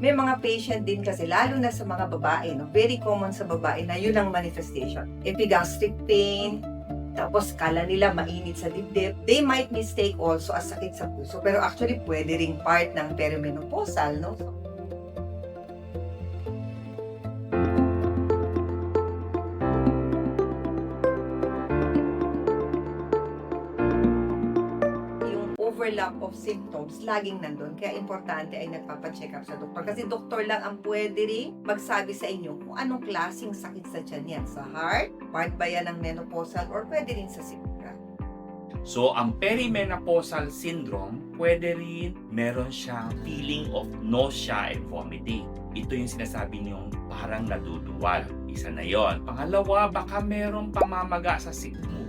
May mga patient din kasi, lalo na sa mga babae, no? very common sa babae na yun ang manifestation. Epigastric pain, tapos kala nila mainit sa dibdib. They might mistake also as sakit sa puso. Pero actually, pwede ring part ng perimenopausal, no? Overlap of symptoms laging nandun. Kaya importante ay nagpapacheck up sa doktor. Kasi doktor lang ang pwede rin magsabi sa inyo kung anong klaseng sakit sa tiyan yan. Sa heart, part ba yan ng menopausal, or pwede rin sa sikmura. So, ang perimenopausal syndrome, pwede rin meron siyang feeling of nausea and vomiting. Ito yung sinasabi niyong parang naduduwal. Isa na yon. Pangalawa, baka merong pamamaga sa sikmura.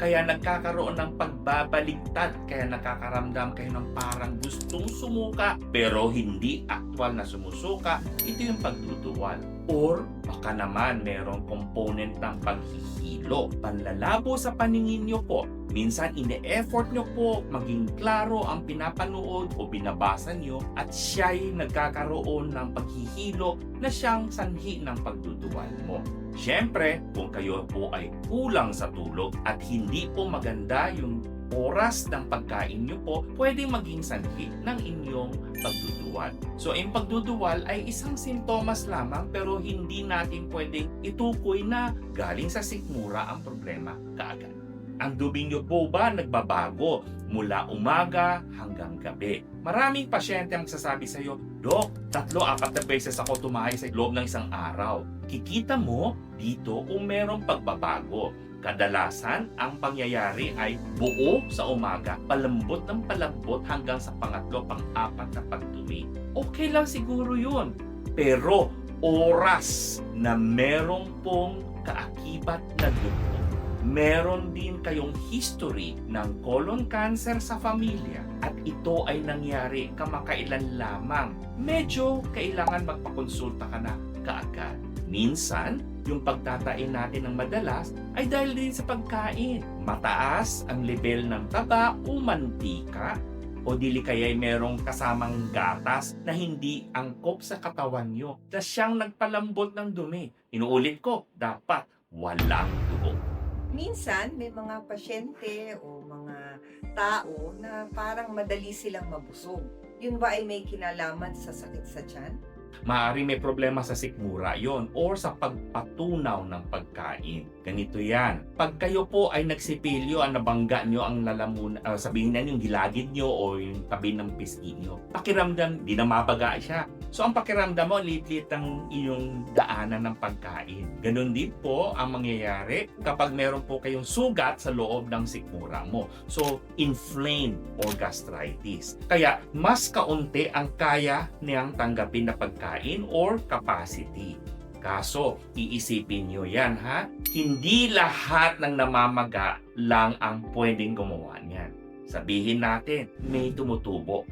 Kaya nagkakaroon ng pagbabaligtad. Kaya nakakaramdam kayo ng parang gustong sumuka pero hindi actual na sumusuka. Ito yung pagduduwal. Or baka naman merong component ng paghihilo. Panlalabo sa paningin nyo po. Minsan ine-effort nyo po maging klaro ang pinapanood o binabasa nyo at siya'y nagkakaroon ng paghihilo na siyang sanhi ng pagduduwal mo. Siyempre, kung kayo po ay kulang sa tulog at hindi po maganda yung oras ng pagkain nyo po, pwedeng maging sanhi ng inyong pagduduwal. So, ang pagduduwal ay isang simptomas lamang pero hindi natin pwedeng itukoy na galing sa sikmura ang problema kaagad. Ang dubing nyo po ba nagbabago mula umaga hanggang gabi? Maraming pasyente ang sasabi sa iyo, Dok, tatlo, apat na beses ako tumahay sa loob ng isang araw. Kikita mo dito kung merong pagbabago. Kadalasan, ang pangyayari ay buo sa umaga, palambot ng palambot hanggang sa pangatlo, pang-apat na pagtumi. Okay lang siguro yun. Pero oras na merong pong kaakibat na dugo, meron din kayong history ng colon cancer sa pamilya at ito ay nangyari kamakailan lamang, medyo kailangan magpakonsulta ka na kaagad. Minsan, yung pagtatain natin ng madalas ay dahil din sa pagkain. Mataas ang level ng taba o mantika o dili kaya ay merong kasamang gatas na hindi angkop sa katawan nyo na siyang nagpalambot ng dumi. Inuulit ko, dapat walang dugo. Minsan, may mga pasyente o mga tao na parang madali silang mabusog. Yun ba ay may kinalaman sa sakit sa tiyan? Maaari may problema sa sikmura yon or sa pagpatunaw ng pagkain. Ganito yan. Pag kayo po ay nagsipilyo, ang nabangga nyo ang lalamun, ah, sabihin na yung gilagid nyo o yung tabi ng pisngi nyo. Pakiramdam, di na mabaga siya. So ang pakiramdam mo, liit-liit ang iyong daanan ng pagkain. Ganon din po ang mangyayari kapag meron po kayong sugat sa loob ng sikmura mo. So inflamed or gastritis. Kaya mas kaunti ang kaya niyang tanggapin na pagkain or capacity. Kaso, iisipin nyo yan ha, hindi lahat ng namamaga lang ang pwedeng gumawa niyan. Sabihin natin, may tumutubo,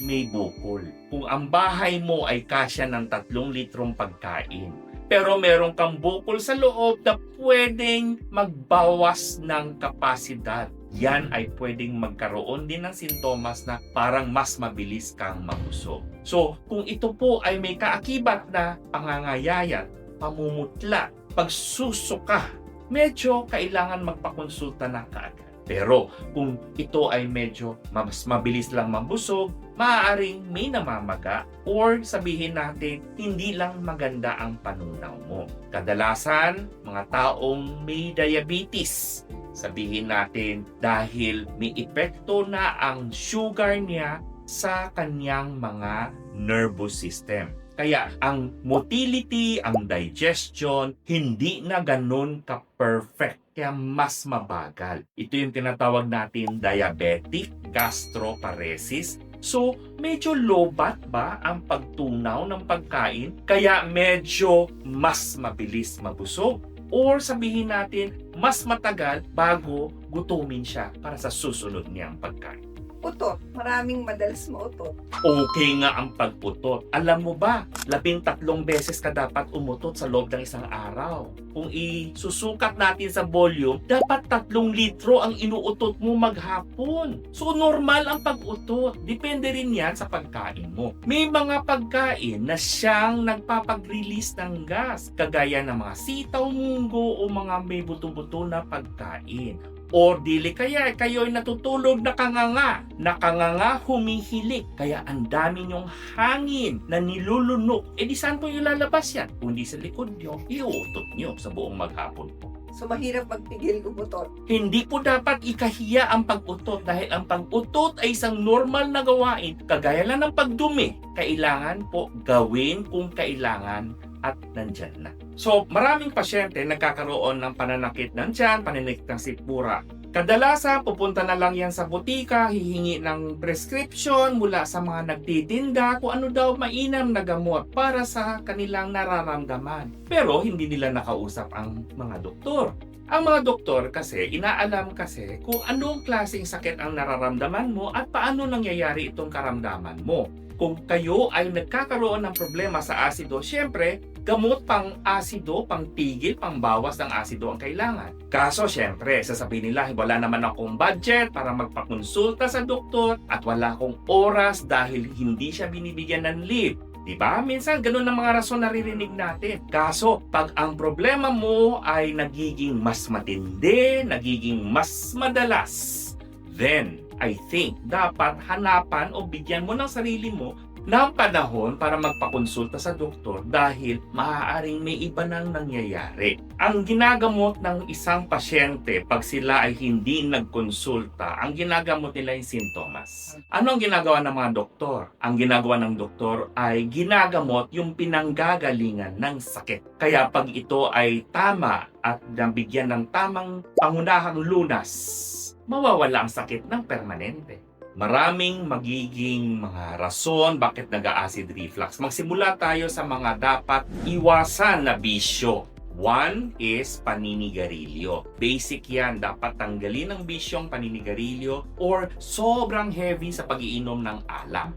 may bukol. Kung ang bahay mo ay kasya ng tatlong litrong pagkain, pero meron kang bukol sa loob na pwedeng magbawas ng kapasidad. Yan ay pwedeng magkaroon din ng sintomas na parang mas mabilis kang mabusog. So, kung ito po ay may kaakibat na pangangayayat, pamumutla, pagsusuka, medyo kailangan magpakonsulta na kaagad. Pero kung ito ay medyo mas mabilis lang mabusog, maaaring may namamaga or sabihin natin hindi lang maganda ang panunaw mo. Kadalasan, mga taong may diabetes, sabihin natin dahil may epekto na ang sugar niya sa kanyang mga nervous system. Kaya ang motility, ang digestion, hindi na ganun ka-perfect. Kaya mas mabagal. Ito yung tinatawag natin diabetic gastroparesis. So, medyo lobat ba ang pagtunaw ng pagkain? Kaya medyo mas mabilis mabusog. Or sabihin natin, mas matagal bago gutumin siya para sa susunod niyang pagkain. Utot. Maraming madalas mautot. Okay nga ang pag-utot. Alam mo ba, labing tatlong beses ka dapat umutot sa loob ng isang araw. Kung isusukat natin sa volume, dapat tatlong litro ang inuutot mo maghapon. So normal ang pag-utot. Depende rin yan sa pagkain mo. May mga pagkain na siyang nagpapag-release ng gas, kagaya ng mga sitaw, munggo o mga may buto-buto na pagkain. Or dili kaya kayo'y natutulog nakanganga, nakanganga humihilik, kaya ang dami niyong hangin na nilulunok. E di saan po yung lalabas yan? Kung di sa likod niyo, iuutot niyo sa buong maghapon po. So, mahirap magpigil umutot. Hindi po dapat ikahiya ang pag-utot dahil ang pag-utot ay isang normal na gawain kagaya lang ng pagdumi. Kailangan po gawin kung kailangan at nandyan na. So, maraming pasyente nagkakaroon ng pananakit ng tiyan, pananakit ng sipura. Kadalasan, pupunta na lang yan sa butika, hihingi ng prescription mula sa mga nagtitinda kung ano daw mainam na gamot para sa kanilang nararamdaman. Pero hindi nila nakausap ang mga doktor. Ang mga doktor kasi, inaalam kasi kung anong klaseng sakit ang nararamdaman mo at paano nangyayari itong karamdaman mo. Kung kayo ay nagkakaroon ng problema sa asido, syempre, gamot pang asido, pang tigil, pang bawas ng asido ang kailangan. Kaso syempre, sasabihin nila, wala naman akong budget para magpakonsulta sa doktor at wala akong oras dahil hindi siya binibigyan ng leave. Diba? Minsan, ganun ang mga rason naririnig natin. Kaso, pag ang problema mo ay nagiging mas matindi, nagiging mas madalas, then, I think, dapat hanapan o bigyan mo ng sarili mo ng panahon para magpakonsulta sa doktor dahil maaaring may iba nang nangyayari. Ang ginagamot ng isang pasyente pag sila ay hindi nagkonsulta, ang ginagamot nila yung sintomas. Ano ang ginagawa ng mga doktor? Ang ginagawa ng doktor ay ginagamot yung pinanggagalingan ng sakit. Kaya pag ito ay tama at nabigyan ng tamang pangunahang lunas, mawawala ang sakit ng permanente. Maraming magiging mga rason bakit nag-acid reflux. Magsimula tayo sa mga dapat iwasan na bisyo. One is paninigarilyo. Basic yan, dapat tanggalin ang bisyong paninigarilyo or sobrang heavy sa pagiinom ng alak.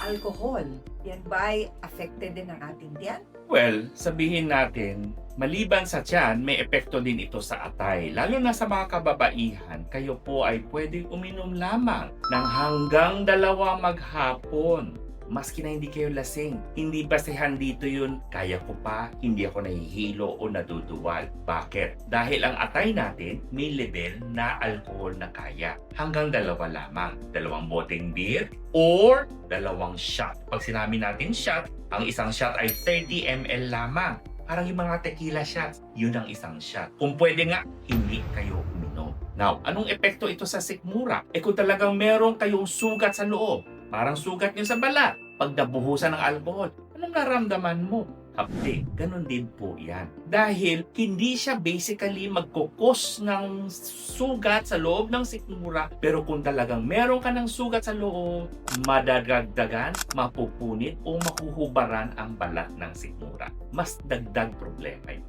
Alcohol. Yan ba ay affected din ng ating tiyan? Well, sabihin natin, maliban sa tiyan, may epekto din ito sa atay. Lalo na sa mga kababaihan, kayo po ay pwedeng uminom lamang ng hanggang dalawa maghapon. Maski na hindi kayo lasing, hindi basehan dito yun, kaya ko pa, hindi ako nahihilo o naduduwal. Bakit? Dahil ang atay natin may level na alcohol na kaya. Hanggang dalawa lamang. Dalawang boteng beer or dalawang shot. Pag sinabi natin shot, ang isang shot ay 30 ml lamang. Parang yung mga tequila shots, yun ang isang shot. Kung pwede nga, hindi kayo uminom. Now, anong epekto ito sa sikmura? Eh kung talagang meron kayong sugat sa loob, parang sugat nyo sa balat, pag nabuhusan ng alcohol, anong naramdaman mo? Hapde, ganun din po yan. Dahil hindi siya basically magkukos ng sugat sa loob ng sikmura. Pero kung talagang meron ka ng sugat sa loob, madadagdagan, mapupunit o mahuhubaran ang balat ng sikmura. Mas dagdag problema yun.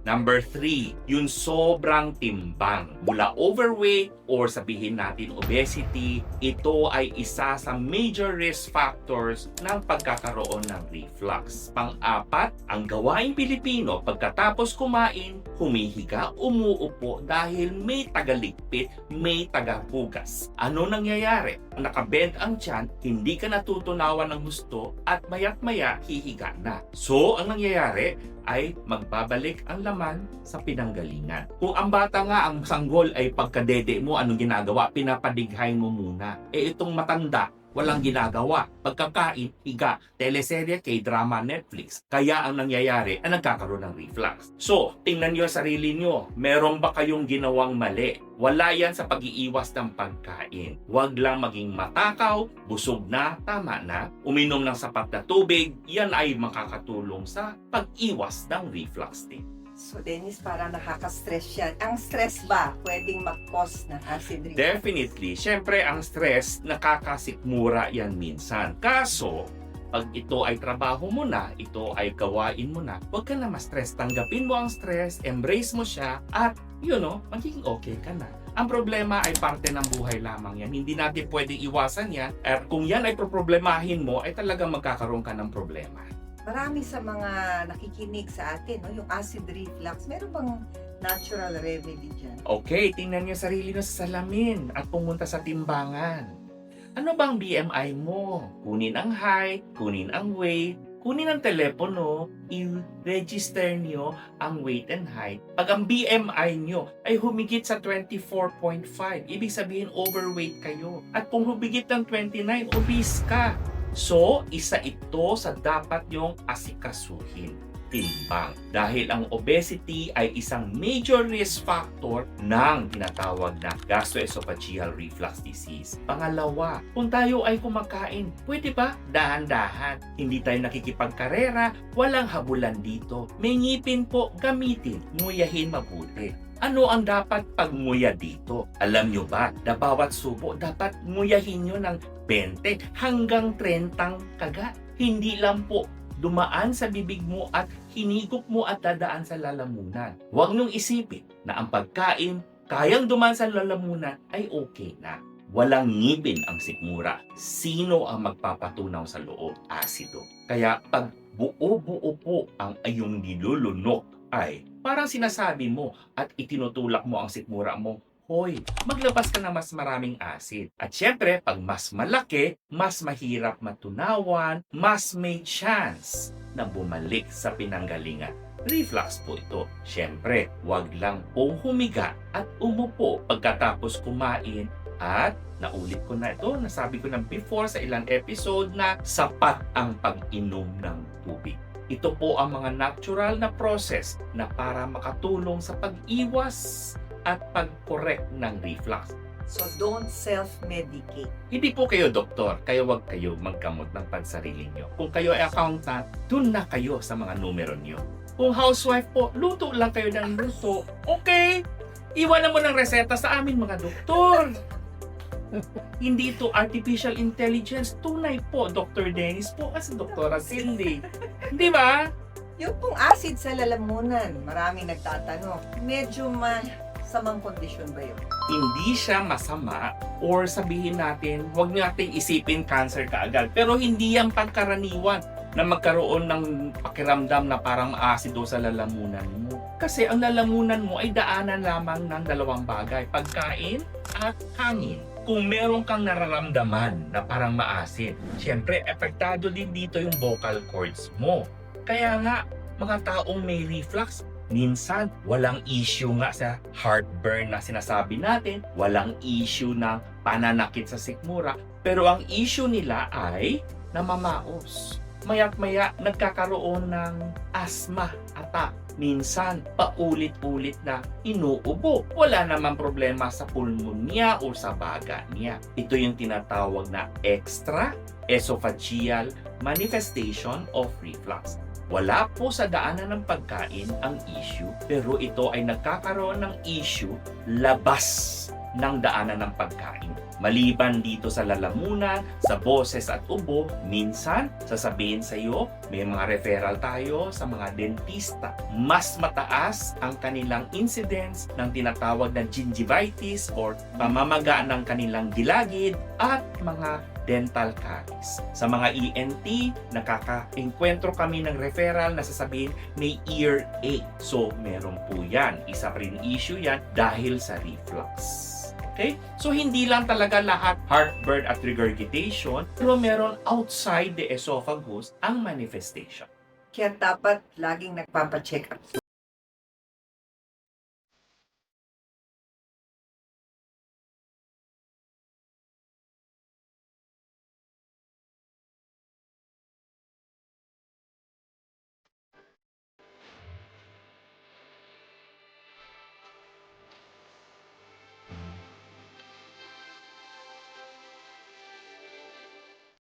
Number three, yung sobrang timbang. Mula overweight or sabihin natin obesity, ito ay isa sa major risk factors ng pagkakaroon ng reflux. Pang-apat, ang gawaing Pilipino pagkatapos kumain, humihiga, umuupo dahil may tagaligpit, may tagahugas. Ano nangyayari? Nakabend ang tiyan, hindi ka natutunawan ng gusto at mayat maya hihiga na. So, ang nangyayari, ay magbabalik ang laman sa pinanggalingan. Kung ang bata nga, ang sanggol ay pagkadede mo, anong ginagawa? Pinapadighay mo muna. Eh itong matanda, walang ginagawa. Pagkakain, higa, teleserye, k-drama, Netflix. Kaya ang nangyayari, ang nagkakaroon ng reflux. So, tingnan nyo sarili nyo. Meron ba kayong ginawang mali? Wala yan sa pag-iiwas ng pagkain. Huwag lang maging matakaw, busog na, tama na, uminom ng sapat na tubig, yan ay makakatulong sa pag-iwas ng reflux din. So, Dennis, parang nakaka-stress yan. Ang stress ba pwedeng mag-cause ng acid reflux? Definitely, syempre ang stress nakakasikmura yan minsan. Kaso, pag ito ay trabaho mo na, ito ay gawain mo na, huwag ka na ma-stress. Tanggapin mo ang stress, embrace mo siya, at you know, magiging okay ka na. Ang problema ay parte ng buhay lamang yan. Hindi natin pwedeng iwasan yan. At kung yan ay problemahin mo, ay talagang magkakaroon ka ng problema. Marami sa mga nakikinig sa atin, no, yung acid reflux, meron bang natural remedy dyan? Okay, tingnan niyo sarili niyo sa salamin at pumunta sa timbangan. Ano bang BMI mo? Kunin ang height, kunin ang weight, kunin ang telepono, i-register niyo ang weight and height. Pag ang BMI niyo ay humigit sa 24.5, ibig sabihin overweight kayo. At kung humigit ng 29, obese ka. So, isa ito sa dapat yung asikasuhin timbang. Dahil ang obesity ay isang major risk factor ng tinatawag na gastroesophageal reflux disease. Pangalawa, kung tayo ay kumakain, pwede ba dahan-dahan? Hindi tayo nakikipagkarera, walang habulan dito. May ngipin po, gamitin, nguyahin mabuti. Ano ang dapat pagmuya dito? Alam nyo ba na bawat subo dapat nguyahin nyo ng 20 hanggang 30 kagat? Hindi lang po dumaan sa bibig mo at hinigop mo at dadaan sa lalamunan. Huwag niyong isipin na ang pagkain kayang dumaan sa lalamunan ay okay na. Walang ngipin ang sikmura. Sino ang magpapatunaw sa loob? Asido. Kaya pag buo-buo po ang ayong nilulunok ay parang sinasabi mo at itinutulak mo ang sikmura mo, Hoy, maglabas ka na mas maraming acid. At syempre, pag mas malaki, mas mahirap matunawan, mas may chance na bumalik sa pinanggalingan. Reflux po ito. Syempre, wag lang pong humiga at umupo pagkatapos kumain at naulit ko na ito, nasabi ko na before sa ilang episode na sapat ang pag-inom ng tubig. Ito po ang mga natural na process na para makatulong sa pag-iwas at pag-correct ng reflux. So don't self-medicate. Hindi po kayo doktor, kaya wag kayo magkamot ng pansarili nyo. Kung kayo ay accountant, dun na kayo sa mga numero nyo. Kung housewife po, luto lang kayo ng luto. Okay, iwanan mo ng reseta sa amin mga doktor. Hindi ito artificial intelligence. Tunay po, Dr. Dennis po kasi Dr. Cindy. Di ba? Yung pong acid sa lalamunan, maraming nagtatanong, medyo masamang kondisyon ba yun? hindi siya masama or sabihin natin, huwag natin isipin cancer kaagad. Pero hindi yan pagkaraniwan na magkaroon ng pakiramdam na parang aasido sa lalamunan mo. Kasi ang lalamunan mo ay daanan lamang ng dalawang bagay, pagkain at hangin. Kung meron kang nararamdaman na parang maasid, syempre, epektado din dito yung vocal cords mo. Kaya nga, mga taong may reflux, minsan walang issue nga sa heartburn na sinasabi natin, walang issue ng pananakit sa sikmura, pero ang issue nila ay namamaos. Maya't maya nagkakaroon ng asthma attack. Minsan, paulit-ulit na inuubo. Wala namang problema sa pulmonya o sa baga niya. Ito yung tinatawag na extra esophageal manifestation of reflux. Wala po sa daanan ng pagkain ang issue, pero ito ay nagkakaroon ng issue labas ng daanan ng pagkain. Maliban dito sa lalamunan, sa boses at ubo, minsan sasabihin sa iyo, may mga referral tayo sa mga dentista. Mas mataas ang kanilang incidence ng tinatawag na gingivitis or pamamaga ng kanilang gilagid at mga dental caries. Sa mga ENT, nakaka-enkwentro kami ng referral na sasabihin may ear ache. So, meron po yan. Isa rin issue yan dahil sa reflux. Okay? So, hindi lang talaga lahat heartburn at regurgitation, pero meron outside the esophagus ang manifestation. Kaya dapat laging nagpapacheck up.